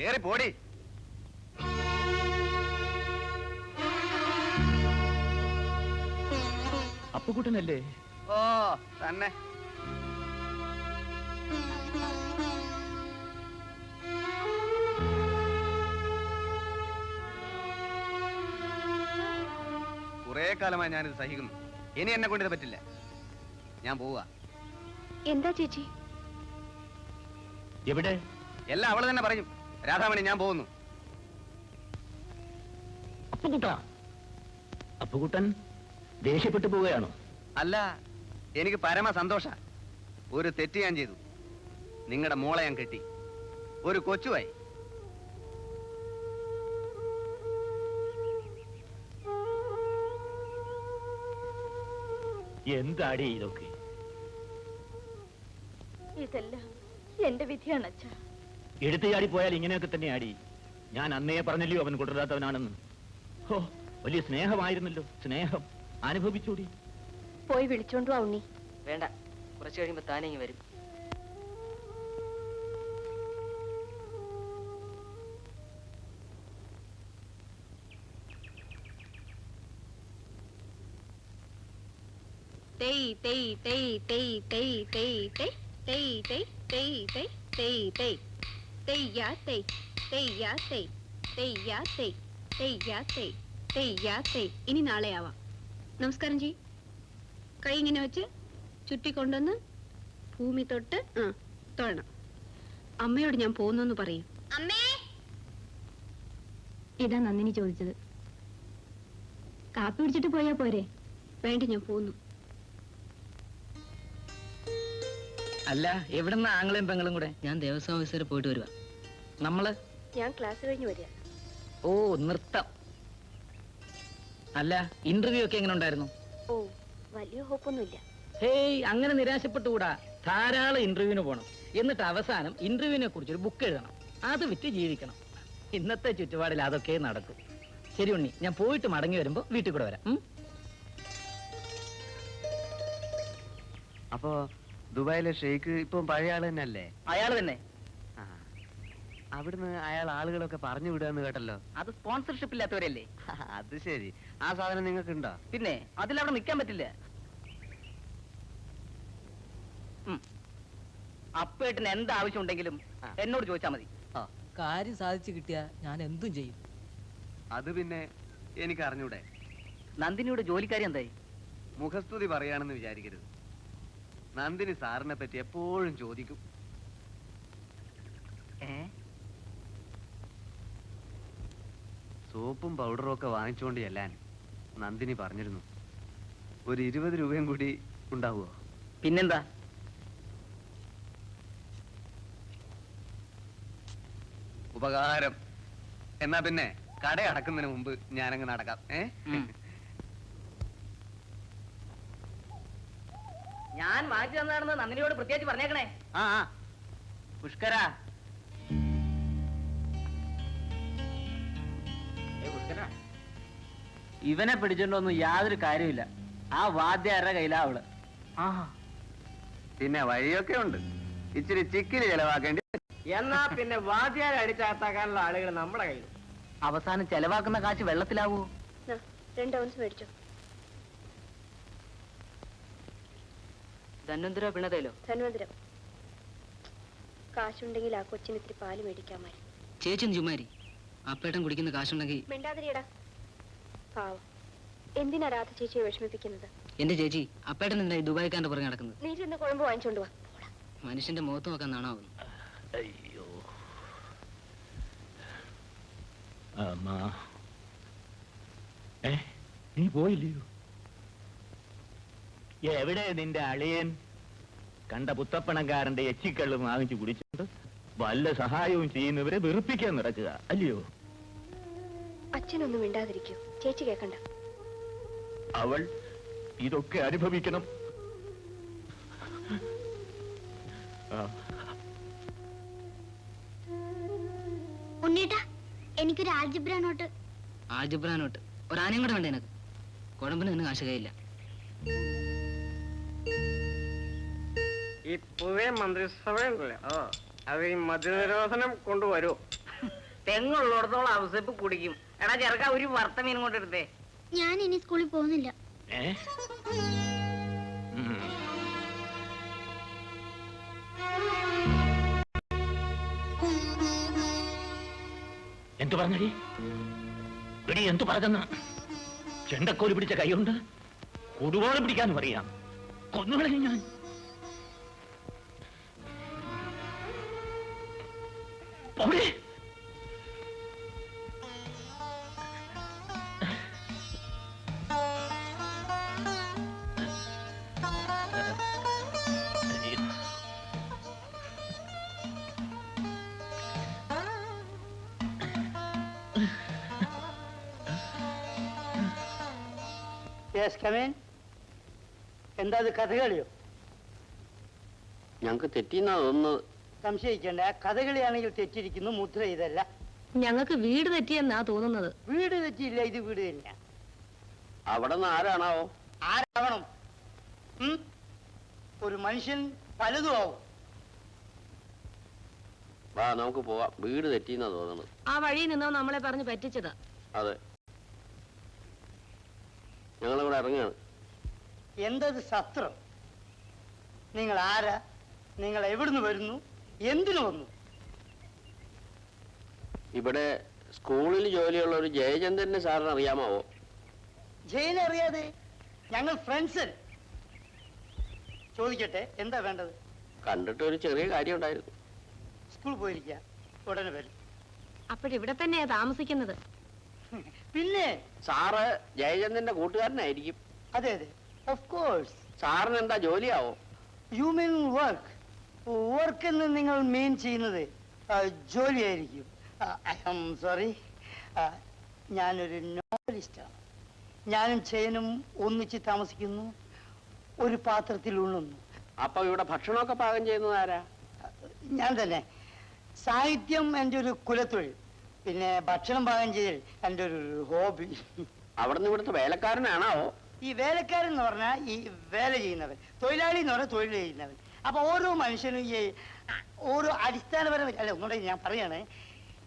കേറി പോടി. അപ്പുകുട്ടനല്ലേ? ഓ തന്നെ. കുറെ കാലമായി ഞാനിത് സഹിക്കുന്നു. ഇനി എന്നെ കൊണ്ടിത് പറ്റില്ല. ഞാൻ പോവുക എന്താ ചേച്ചി? എവിടെ? എല്ലാം അവൾ തന്നെ പറയും. രാധാമണി ഞാൻ പോകുന്നു. അപ്പുകുട്ട. അപ്പുകുട്ടൻ ദേഷ്യപ്പെട്ടു പോവുകയാണോ? അല്ല എനിക്ക് പരമ സന്തോഷ ഒരു തെറ്റ് ഞാൻ ചെയ്തു. നിങ്ങളുടെ മോളെ ഞാൻ കെട്ടി. ഒരു കൊച്ചുവായി. എന്താടി ഇതൊക്കെ? ഇതെല്ലാം എന്റെ വിധിയാണ് അച്ഛ. എടുത്തു ചാടി പോയാൽ ഇങ്ങനെയൊക്കെ തന്നെ ആടി ഞാൻ അന്നേ പറഞ്ഞല്ലോ അവൻ കൊണ്ടുവരാത്തവനാണെന്ന് ഓ വലിയ സ്നേഹമായിരുന്നല്ലോ സ്നേഹം അനുഭവിച്ചൂടി പോയി വിളിച്ചോണ്ടു ഉണ്ണി വേണ്ട കുറച്ച് കഴിയുമ്പോ താനെ ഇങ്ങ് വരും തേയ് തേയ് തേയ് തേയ് തേയ് തേയ് തേയ് തേയ് തേയ് തേയ് തേയ് തേയ് തെയ് തെയ്യാ തെയ് തെയ്യാ തെയ് തെയ്യാ തെയ് തെയ്യാ തെയ് തെയ്യാ തെയ് ഇനി നാളെ ആവാം. നമസ്കാരം ജി. കൈ ഇങ്ങനെ വെച്ച് ചുറ്റിക്കൊണ്ടുവന്ന് ഭൂമി തൊട്ട് ആ തൊഴണം. അമ്മയോട് ഞാൻ പോകുന്നു പറയും. അമ്മേ! ഇതാ നന്ദിനി ചോദിച്ചത്. കാപ്പി പിടിച്ചിട്ട് പോയാ പോരെ? വേണ്ട ഞാൻ പോന്നു അല്ല എവിടുന്ന ആംഗ്ലയും പെങ്ങളും കൂടെ? ഞാൻ ദേവസ്വം ഓഫീസർ പോയിട്ട് വരുവാ. നമ്മൾ? ഞാൻ ക്ലാസ് കഴിഞ്ഞ് വരിക. ഓ നൃത്തം. അല്ല ഇന്റർവ്യൂ ഒക്കെ എങ്ങനെ ഉണ്ടായിരുന്നു? ഓ വലിയ ഹോപ്പൊന്നുമില്ല. ഹേയ് അങ്ങനെ നിരാശപ്പെട്ടുകൂടാ. ധാരാളം ഇന്റർവ്യൂവിന് പോകണം എന്നിട്ട് അവസാനം ഇന്റർവ്യൂവിനെ കുറിച്ച് ഒരു ബുക്ക് എഴുതണം. അത് വിറ്റ് ജീവിക്കണം. ഇന്നത്തെ ചുറ്റുപാടിൽ അതൊക്കെ നടക്കും. ശരി ഉണ്ണി. ഞാൻ പോയിട്ട് മടങ്ങി വരുമ്പോ വീട്ടിൽ കൂടെ വരാം. അപ്പോ ദുബായിലെ ഷെയ്ഖ് ഇപ്പം പഴയ ആൾ തന്നെ അല്ലേ അയാൾ തന്നെ. അവിടുന്ന് അയാൾ ആളുകളൊക്കെ പറഞ്ഞു വിടുകയെന്ന് കേട്ടല്ലോ. അത് സ്പോൺസർഷിപ്പ് ഇല്ലാത്തവരല്ലേ? അത് ശരി. ആ സാധനം നിങ്ങൾക്ക് ഉണ്ടോ പിന്നെ അതിലവിടെ നിൽക്കാൻ പറ്റില്ല. അപ്പേട്ടിന് എന്ത് ആവശ്യം ഉണ്ടെങ്കിലും എന്നോട് ചോദിച്ചാൽ മതി. കാര്യം സാധിച്ചു കിട്ടിയാ ഞാൻ എന്തും ചെയ്യും. അത് പിന്നെ എനിക്ക് അറിഞ്ഞൂടെ നന്ദിനിയുടെ ജോലിക്കാരി എന്തായി? മുഖസ്തുതി പറയാണെന്ന് വിചാരിക്കരുത്. നന്ദിനി സാറിനെ പറ്റി എപ്പോഴും ചോദിക്കും. ഏ? സോപ്പും പൗഡറും ഒക്കെ വാങ്ങിച്ചുകൊണ്ട് ചെല്ലാൻ നന്ദിനി പറഞ്ഞിരുന്നു. ഒരു ഇരുപത് രൂപയും കൂടി ഉണ്ടാവുമോ പിന്നെന്താ? ഉപകാരം. എന്നാ പിന്നെ കട അടക്കുന്നതിന് മുമ്പ് ഞാനങ്ങ് നടക്കാം ഏ? ഞാൻ വാങ്ങിച്ചു തന്നാണെന്ന് നന്ദിനിയോട് പ്രത്യേകിച്ച് പറഞ്ഞേക്കണേ. ആ ആ. പുഷ്കര. ഇവനെ പിടിച്ചോണ്ടൊന്നും യാതൊരു കാര്യമില്ല ആ വാദ്യാരുടെ കയ്യിലാ അവൾ. പിന്നെ വഴിയൊക്കെ ഉണ്ട്. ഇച്ചിരി ചിക്കിൽ ചെലവാക്കേണ്ടി എന്നാ പിന്നെ വാദ്യാരെ അടിച്ചാത്താക്കാനുള്ള ആളുകൾ നമ്മുടെ കയ്യിൽ അവസാനം ചെലവാക്കുന്ന കാശ് വെള്ളത്തിലാവൂ? രണ്ട് ഔൺസ് മേടിച്ചോ. ധന്വന്തര പിണതയിലോ ധന്വന്തരം. കാശുണ്ടെങ്കിൽ ആ കൊച്ചിന് ഇത്തിരി പാൽ മേടിക്കാമായിരുന്നു ചേച്ചി ചുമ്മാരി. അപ്പേട്ടൻ കുടിക്കുന്ന കാശുണ്ടെങ്കിൽ മിണ്ടാതിരിയടാ. പാവം. എന്തിനാ രാധ ചേച്ചിയെ വിഷമിപ്പിക്കുന്നത്? എന്റെ ചേച്ചി അപ്പേട്ടൻ എന്താ ഈ ദുബായിക്കാരന്റെ പുറകെ നടക്കുന്നത്. നീ ചെന്ന് കുഴമ്പ് വാങ്ങിച്ചോണ്ട് വാ. മനുഷ്യന്റെ മുഖത്ത് നോക്കാൻ നാണാവുന്നു. അയ്യോ. അമ്മ ഏ നീ പോയില്ലയോ? എവിടെ നിന്റെ അളിയൻ? കണ്ട പുത്തപ്പണക്കാരന്റെ എച്ചിക്കള്ള് വാങ്ങിച്ചു കുടിച്ചിട്ട് വല്ല സഹായവും ചെയ്യുന്നവരെ വെറുപ്പിക്കാൻ നടക്കുക അല്ലയോ? അച്ഛനൊന്നും മിണ്ടാതിരിക്കൂ. ചേച്ചി കേക്കണ്ട. അവൾ ഇതൊക്കെ അനുഭവിക്കണം. ഉണ്ണീട്ടാ എനിക്കൊരു ആൽജിബ്ര നോട്ട്. ആജിബ്രാനോട്ട് ഒരാനയും കൂടെ വേണ്ട എനക്ക് കുഴമ്പിന് നിന്ന് കാശ് കയ്യില്ല ഈ പുതിയ മന്ത്രിസഭ ഉണ്ടല്ലോ അത് ഈ മദ്യനിരോധനം കൊണ്ടുവരൂ. തെങ്ങുള്ളിടത്തോളം അവസരപ്പ് കുടിക്കും. എടാ ചെറുക്ക ഒരു വറുത്ത മീൻ കൊണ്ടെടുത്തേ ഞാൻ ഇനി സ്കൂളിൽ പോകുന്നില്ല. എന്തു പറഞ്ഞടി? എടി എന്തു പറഞ്ഞെന്ന്? ചെണ്ടക്കോൽ പിടിച്ച കൈയുണ്ട്. കൊടുവോളം പിടിക്കാനും അറിയാം. കൊന്നുകളെ ഞാൻ. പോടെ. എന്താ അത് കഥകളിയോ ഞങ്ങൾക്ക് തെറ്റിന്നാ തോന്നുന്നത്. സംശയിക്കേണ്ട. കഥകളിയാണെങ്കിൽ തെറ്റിരിക്കുന്നു മുദ്ര ഇതല്ല. ഞങ്ങൾക്ക് വീട് തെറ്റിയെന്നാ തോന്നുന്നത്. വീട് തെറ്റിയില്ല ഇത് വീട് തന്നെയാ. അവിടെ നിന്ന് ആരാണാവോ? ആരാവണം? ഉം? ഒരു മനുഷ്യൻ പലതും ആവും. വാ നമുക്ക് പോവാം. വീട് തെറ്റിന്നാ തോന്നുന്നത് ആ വഴി നിന്നോ നമ്മളെ പറഞ്ഞു പറ്റിച്ചതാ. അതെ. ഞങ്ങളിവിടെ ഇറങ്ങുകയാണ്. എന്തത് സത്രം നിങ്ങൾ ആരാ? നിങ്ങൾ എവിടുന്ന് വരുന്നു? എന്തിനു വന്നു? ഇവിടെ സ്കൂളിൽ ജോലിയുള്ള ഒരു ജയചന്ദ്രന് സാറിന് അറിയാമാവോ? ജയിനെ അറിയാതെ? ഞങ്ങൾ ഫ്രണ്ട്സ്. ചോദിക്കട്ടെ എന്താ വേണ്ടത്? കണ്ടിട്ട് ഒരു ചെറിയ കാര്യം ഉണ്ടായിരുന്നു. സ്കൂൾ പോയിരിക്കുക. ഉടനെ വരും. അപ്പോഴിവിടെ തന്നെയാ താമസിക്കുന്നത്. പിന്നെ? സാറ് ജയചന്ദ്രന്റെ കൂട്ടുകാരനായിരിക്കും. അതെ അതെ. ഓഫ് കോഴ്സ് സാറിന് എന്താ ജോലിയാവോ? യു മീൻ വർക്ക് വർക്ക് എന്ന് നിങ്ങൾ മീൻ ചെയ്യുന്നത് ജോലിയായിരിക്കും. ഐ ആം സോറി ഞാനൊരു നോവലിസ്റ്റാണ് ഞാനും ചെയ്യനും ഒന്നിച്ച് താമസിക്കുന്നു. ഒരു പാത്രത്തിൽ ഉണ്ണുന്നു അപ്പൊ ഇവിടെ ഭക്ഷണമൊക്കെ പാകം ചെയ്യുന്നത് ആരാ? ഞാൻ തന്നെ. സാഹിത്യം എന്റെ ഒരു കുലത്തൊഴിൽ. പിന്നെ ഭക്ഷണം പാകം ചെയ്യൽ എന്റെ ഒരു ഹോബി. അവിടുന്ന് ഇവിടുത്തെ വേലക്കാരനാണോ ഈ വേലക്കാരൻ എന്ന് പറഞ്ഞാൽ ഈ വേല ചെയ്യുന്നവൻ. തൊഴിലാളി എന്ന് പറഞ്ഞാൽ തൊഴിൽ ചെയ്യുന്നവൻ. അപ്പൊ ഓരോ മനുഷ്യനും ഈ ഓരോ അടിസ്ഥാനപരമായി അല്ല ഒന്നുകൂടെ ഞാൻ പറയാണ്.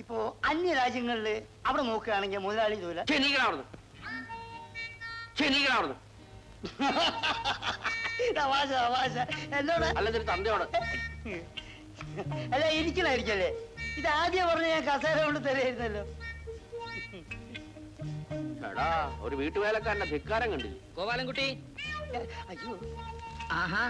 ഇപ്പോ അന്യ രാജ്യങ്ങളിൽ അവിടെ നോക്കുകയാണെങ്കിൽ മുതലാളി തൊഴിലാളി ക്ഷണിക്കണം അവിടുന്ന്. ക്ഷണിക്കണം അവിടുന്ന്. തമാശ തമാശ എന്നോട് തന്തയോട്. അല്ല ഇരിക്കണായിരിക്കല്ലേ? ഇത് ആദ്യം പറഞ്ഞ ഞാൻ കസേര കൊണ്ട് തരായിരുന്നല്ലോ എടാ ഒരു വീട്ടുവേലക്കാരന്റെ ധിക്കാരം കണ്ടു ഗോപാലൻകുട്ടി. അയ്യോ. ആഹാ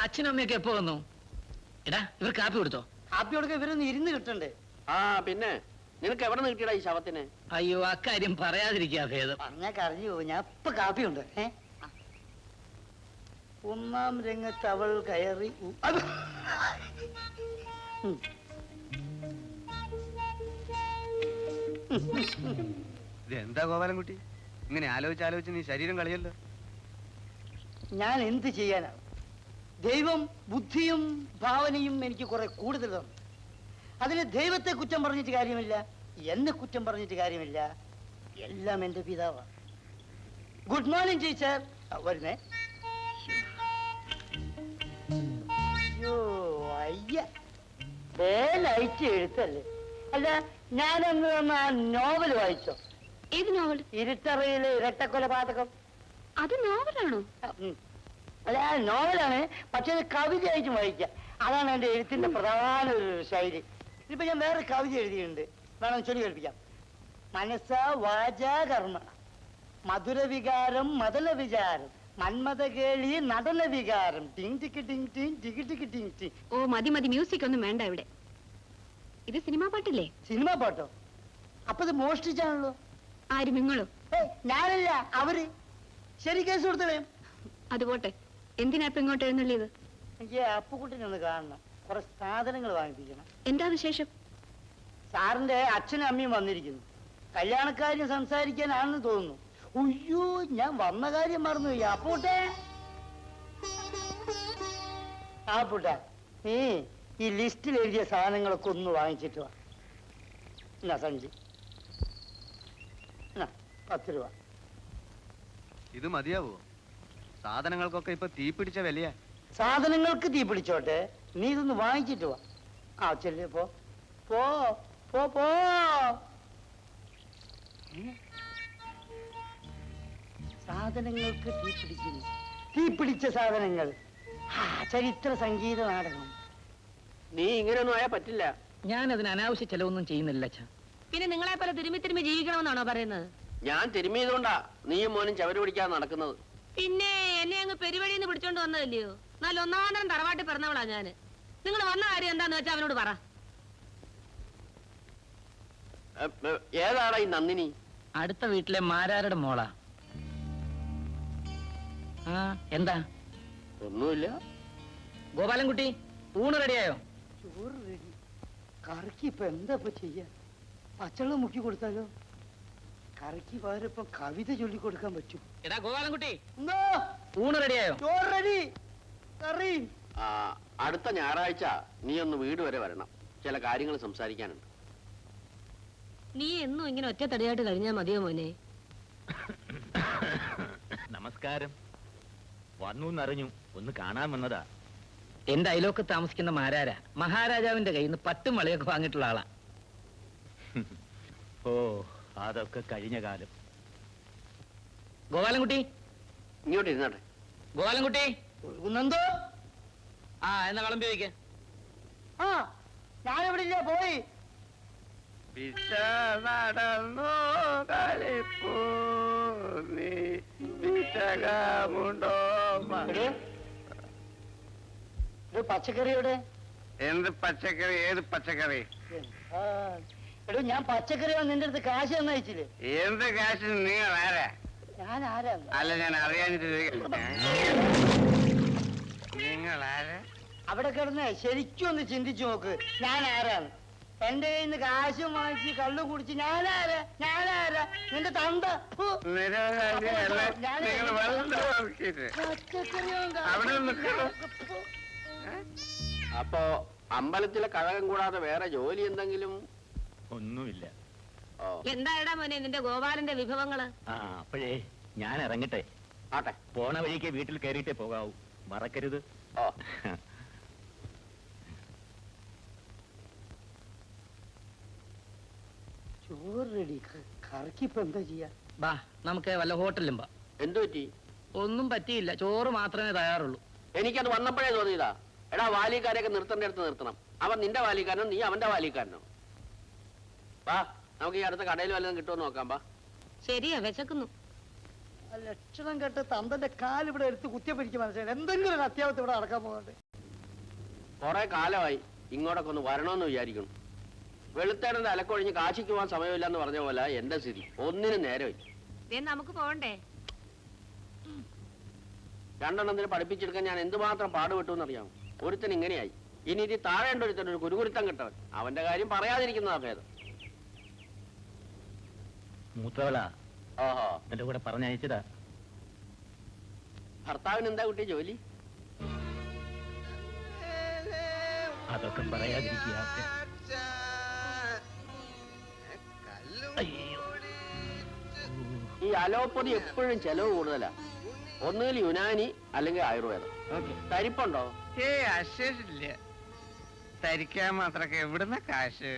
അച്ഛനും അമ്മയൊക്കെ എപ്പോ വന്നു? എടാ ഇവർ കാപ്പി കൊടുത്തോ? കാപ്പി കൊടുക്കാൻ ഇവരൊന്ന് ഇരുന്ന് കിട്ടണ്ടേ? ആ പിന്നെ. നിനക്ക് എവിടെ നിന്ന് കിട്ടിയടാ ഈ ശവത്തിന്? അയ്യോ അക്കാര്യം പറയാതിരിക്കാ ഭേദം. പറഞ്ഞാ കറിഞ്ഞു ഞാൻ ഇപ്പൊ കാപ്പി ഉണ്ട്. ഒന്നാം രംഗത്ത് അവൾ കയറി ഉ- അത്. ഉം. ഇതെന്താ ഗോപാലൻകുട്ടി? ഇങ്ങനെ ആലോചിച്ച് ആലോചിച്ച് നീ ശരീരം കളിയല്ലോ. ഞാൻ എന്ത് ചെയ്യാനാണ് ദൈവം ബുദ്ധിയും ഭാവനയും എനിക്ക് കുറെ കൂടുതൽ തന്നു. അതിന് ദൈവത്തെ കുറ്റം പറഞ്ഞിട്ട് കാര്യമില്ല. എന്നെ കുറ്റം പറഞ്ഞിട്ട് കാര്യമില്ല. എല്ലാം എന്റെ പിതാവാണ് ഗുഡ് മോർണിംഗ് ടീച്ചർ വരുന്നേ. അയ്യോ അയ്യ. ലൈറ്റ് എഴുത്തല്ലേ? അല്ല ഞാനന്ന് തന്ന ആ നോവൽ വായിച്ചോ? ഏത് നോവൽ ഇരുട്ടറയിലെ ഇരട്ടക്കൊലപാതകം. അത് നോവലാണോ? ഉം. അല്ല ആ നോവലാണ് പക്ഷെ അത് കവിതയായിട്ട് വായിക്കാം. അതാണ് എന്റെ എഴുത്തിന്റെ പ്രധാന ഒരു ശൈലി. ഇപ്പൊ ഞാൻ വേറെ കവിത എഴുതിയിട്ടുണ്ട്. വേണം ചൊല്ലി കേൾപ്പിക്കാം. മനസ്സ വാച കർമ്മ മധുര വികാരം മതല വിചാരം മന്മത കേളി നടന വികാരം ടിങ് ടിക്ക് ടിങ് ടിങ് ടിക്ക് ടിക്ക് ടിങ് ടിങ്. ഓ മതി മതി. മ്യൂസിക് ഒന്നും വേണ്ട ഇവിടെ. ഇത് സിനിമാ പാട്ടല്ലേ? സിനിമാ പാട്ടോ? അപ്പൊ ഇത് മോഷ്ടിച്ചാണല്ലോ. ആര് നിങ്ങളോ ഞാനല്ല അവർ. ശരി കേസ് കൊടുത്തേ അതുപോട്ടെ എന്തിനാ ഇപ്പൊ ഇങ്ങോട്ട് എഴുന്നള്ളിയത്? എനിക്ക് അപ്പുക്കുട്ടിനെ ഒന്ന് കാണണം. കുറെ സാധനങ്ങൾ വാങ്ങിപ്പിക്കണം. എന്താ വിശേഷം? സാറിന്റെ അച്ഛനും അമ്മയും വന്നിരിക്കുന്നു. കല്യാണക്കാര്യം സംസാരിക്കാനാണെന്ന് തോന്നുന്നു. ഉയ്യോ ഞാൻ വന്ന കാര്യം മറന്നു അപ്പൂട്ടെ ആ പൂട്ട. നീ ഈ ലിസ്റ്റിൽ എഴുതിയ സാധനങ്ങളൊക്കെ ഒന്ന് വാങ്ങിച്ചിട്ട് വാ. എന്നാ സഞ്ചി എന്നാ, പത്ത് രൂപ. ഇത് മതിയാവോ? സാധനങ്ങൾക്കൊക്കെ ഇപ്പൊ തീ പിടിച്ച വിലയാ. സാധനങ്ങൾക്ക് തീ പിടിച്ചോട്ടെ. നീ ഇതൊന്ന് വാങ്ങിച്ചിട്ട് വാ. ആ ചെല്ലു പോ. പോ പോ പോ. സാധനങ്ങൾക്ക് തീ പിടിക്കുന്നു. തീ പിടിച്ച സാധനങ്ങൾ. ചരിത്ര സംഗീത നാടകം. നീ ഇങ്ങനെയൊന്നും ആയാ പറ്റില്ല. ഞാൻ അതിന് അനാവശ്യ ചെലവൊന്നും ചെയ്യുന്നില്ല അച്ഛാ. പിന്നെ നിങ്ങളെ പോലെ തിരുമ്പി തിരുമ്പി ജീവിക്കണമെന്നാണോ പറയുന്നത്? ഞാൻ തിരുമിയതുകൊണ്ടാ നീയും മോനും ചവര് പിടിക്കാതെ നടക്കുന്നത്. പിന്നെ എന്നെ അങ്ങ് പെരുവഴിന്ന് പിടിച്ചോണ്ട് വന്നതല്ലയോ? നല്ല ഒന്നാന്തരം തറവാട്ടി പിറന്നവളാ ഞാൻ. നിങ്ങൾ വന്ന കാര്യം എന്താന്ന് വെച്ചാ അവനോട് പറ. എ, ഏതാടാ ഈ നന്ദിനി? അടുത്ത വീട്ടിലെ മാരാരുടെ മോളാ? ആ എന്താ? ഒന്നുമില്ല. ഗോപാലൻകുട്ടി ഊണ് റെഡിയായോ? ചോറ് റെഡി. കറിക്ക് ഇപ്പൊ എന്താ ഇപ്പൊ ചെയ്യാ? പച്ചവെള്ളം മുക്കി കൊടുത്താലോ? കറിക്ക് പകരം ഇപ്പൊ കവിത ചൊല്ലി കൊടുക്കാൻ പറ്റും. എടാ ഗോപാലൻകുട്ടി എന്തോ? ഊണ് റെഡിയായോ? ചോറ് റെഡി. കറി. ആ, അടുത്ത ഞായറാഴ്ച നീ ഒന്ന് വീട് വരെ വരണം. ചില കാര്യങ്ങൾ സംസാരിക്കാനുണ്ട്. നീ എന്നും ഇങ്ങനെ ഒറ്റ ഒറ്റത്തടിയായിട്ട് കഴിഞ്ഞാ മതിയോ മോനെ? നമസ്കാരം. വന്നു എന്നറിഞ്ഞു. ഒന്ന് കാണാൻ വന്നതാ. എന്റെ അയലോക്ക് താമസിക്കുന്ന മാരാര മഹാരാജാവിന്റെ കയ്യിൽ നിന്ന് പട്ടും വളയൊക്കെ വാങ്ങിയിട്ടുള്ള ആളാ. ഓ അതൊക്കെ കഴിഞ്ഞ കാലം. ഗോപാലൻകുട്ടി? ഇങ്ങോട്ട് ഇരുന്നാട്ടെ. ഗോപാലൻകുട്ടി? എന്തോ ആ എന്നാ വിളമ്പി വയ്ക്ക് ആ ഞാനിവിടെ ഇല്ല പോയി. പിച്ച നടന്നു കളിപ്പൂ നീ. പച്ചക്കറിയുടെ? എന്ത് പച്ചക്കറി? ഏത് പച്ചക്കറി? എടോ ഞാൻ പച്ചക്കറി നിന്റെ അടുത്ത് കാശ് തന്നയച്ചില്ലേ എന്ത് കാശ്? നിങ്ങൾ ആരാ? ഞാൻ ആരാ? അല്ല ഞാൻ അറിയാനിട്ട് നിങ്ങൾ ആരാ? അവിടെ കിടന്ന് ശരിക്കും ഒന്ന് ചിന്തിച്ചു നോക്ക്. ഞാൻ ആരാണ് എന്റെ കയ്യിൽ നിന്ന് കാശും വാങ്ങിച്ച് കള്ളു കുടിച്ച് ഞാനാരാ ഞാനാരാ നിന്റെ തന്ത? പച്ചക്കറിയും അപ്പോ അമ്പലത്തിലെ കഴകം കൂടാതെ വേറെ ജോലി എന്തെങ്കിലും? ഒന്നുമില്ല. ഓ. എന്താടാ മോനെ നിന്റെ ഗോപാലന്റെ വിഭവങ്ങൾ? ആ അപ്പോഴേ ഞാൻ ഇറങ്ങട്ടെ. ആട്ടെ. പോണ വഴിക്ക് വീട്ടിൽ കയറിയിട്ടേ പോകാവൂ. മറക്കരുത്. ഓ. ചോറ് റെഡി എന്താ ചെയ്യാ? ബാ നമുക്ക് വല്ല ഹോട്ടലിലും ബാ എന്തു പറ്റി ഒന്നും പറ്റിയില്ല. ചോറ് മാത്രമേ തയ്യാറുള്ളൂ. എനിക്കത് വന്നപ്പോഴേ തോന്നിയതാ. എടാ വാലിക്കാരെയൊക്കെ നിർത്തേണ്ട അടുത്ത് നിർത്തണം. അവൻ നിന്റെ വാലിക്കാരനോ നീ അവന്റെ വാലിക്കാരനോ വാ നമുക്ക് ഈ അടുത്ത കടയിൽ വല്ലതും കിട്ടുമെന്ന് നോക്കാം വാ. ശരിയാ വിശക്കുന്നു. ലക്ഷണം കേട്ട് തന്തന്റെ കാലിവിടെ ഇവിടെ എടുത്ത് പിടിക്കും മനസ്സിലായി എന്തെങ്കിലും ഒരു അത്യാവശ്യം ഇവിടെ നടക്കാൻ പോകുന്നുണ്ട് കുറെ കാലമായി ഇങ്ങോട്ടൊക്കെ ഒന്ന് വരണമെന്ന് വിചാരിക്കുന്നു. വെളുത്തേടന്റെ അലക്കൊഴിഞ്ഞ് കാശിക്ക് പോകാൻ സമയമില്ല എന്ന് പറഞ്ഞ പോലെ എന്റെ സ്ഥിതി. ഒന്നിനും നേരമില്ല. ദേ നമുക്ക് പോകണ്ടേ? രണ്ടെണ്ണത്തിന് പഠിപ്പിച്ചെടുക്കാൻ ഞാൻ എന്തുമാത്രം പാടുപെട്ടു എന്നറിയാമോ ഒരുത്തൻ ഇങ്ങനെയായി. ഇനി ഇത് താഴേണ്ട ഒരുത്തൻ ഒരു കുരുകുരുത്തം കിട്ടവൻ. അവന്റെ കാര്യം പറയാതിരിക്കുന്നതാ ഭേദം. മൂത്തവളാ. ഓഹോ. എന്റെ കൂടെ പറഞ്ഞയച്ചതാ ഭർത്താവിന് എന്താ കുട്ടി ജോലി? അതൊക്കെ പറയാതിരിക്കുക. ഈ അലോപ്പതി എപ്പോഴും ചെലവ് കൂടുതലാ. ഒന്നുകിൽ യുനാനി അല്ലെങ്കിൽ ആയുർവേദം. തരിപ്പുണ്ടോ? ഏ അശേഷില്ല തരിക്കാൻ മാത്രമൊക്കെ എവിടുന്ന കാശ്?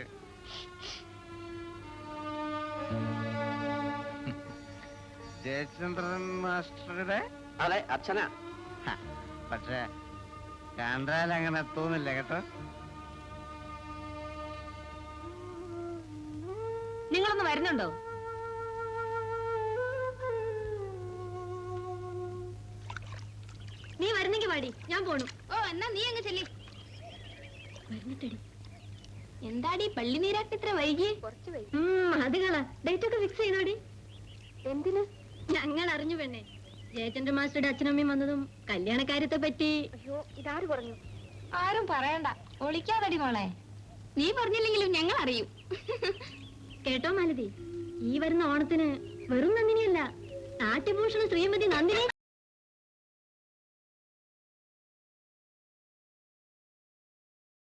ജയചന്ദ്രൻ മാസ്റ്ററുടെ? അതെ അച്ഛനാ. പക്ഷേ കണ്ടാൽ അങ്ങനെ തോന്നില്ല കേട്ടോ. നിങ്ങളൊന്ന് വരുന്നുണ്ടോ? എന്നാ നീ അങ്ങ് ചെല്ലി. വരുന്നിട്ടടി എന്താടി പള്ളി നീരാട്ട് ഇത്ര വൈകി? കുറച്ച് വൈകി. അത് കളാ. ഡേറ്റ് ഒക്കെ ഫിക്സ് ചെയ്തോടി എന്തിന്? ഞങ്ങൾ അറിഞ്ഞു പെണ്ണേ. ജയചന്ദ്ര മാസ്റ്ററുടെ അച്ഛനമ്മയും വന്നതും കല്യാണക്കാര്യത്തെ പറ്റി. അയ്യോ ഇതാര് പറഞ്ഞു? ആരും പറയണ്ട. ഒളിക്കാതടി മോളെ. നീ പറഞ്ഞില്ലെങ്കിലും ഞങ്ങൾ അറിയും കേട്ടോ മാലതി ഈ വരുന്ന ഓണത്തിന് വെറും നന്ദിനിയല്ല നാട്യഭൂഷണ ശ്രീമതി നന്ദിനിയെ